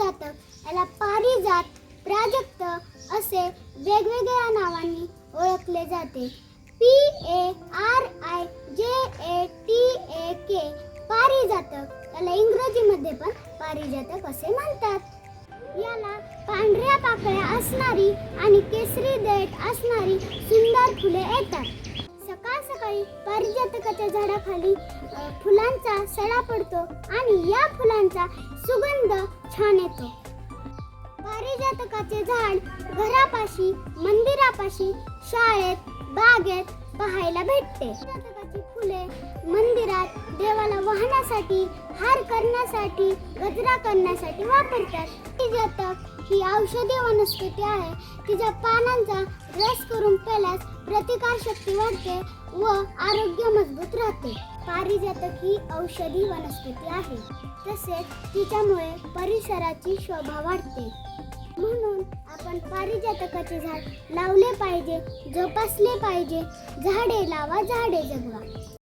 जातक याला पारिजात प्राजक्त असे वेगवेगळ्या नावांनी ओळखले जाते. पी ए आर आय जे ए टी ए के पारिजातक याला इंग्रजीमध्ये पण पारिजातक असे म्हणतात. याला पांढऱ्या पाकळ्या असणारी आणि केसरी देठ असणारी सुंदर फुले येतात. सकाळ सकाळी पारिजातकाच्या झाडाखाली फुलांचा सडा पडतो आणि या फुलांचा सुगंध छान येतो. पारिजातकाचे झाड घरापाशी मंदिरापाशी शाळेत बागेत पाहायला भेटते. पारिजातकाची फुले मंदिरात देवाला वाहण्यासाठी हार करण्यासाठी गजरा करण्यासाठी वापरतात. जातक ही औषधी वनस्पती आहे. तिच्या पानांचा रस करून प्याल्यास प्रतिकार शक्ती वाढते व आरोग्य मजबूत राहते. पारिजातक ही औषधी वनस्पती आहे. तसेच तिच्यामुळे परिसराची शोभा वाढते. म्हणून आपण पारिजातकाचे झाड लावले पाहिजे जोपासले पाहिजे. झाडे लावा झाडे जगवा.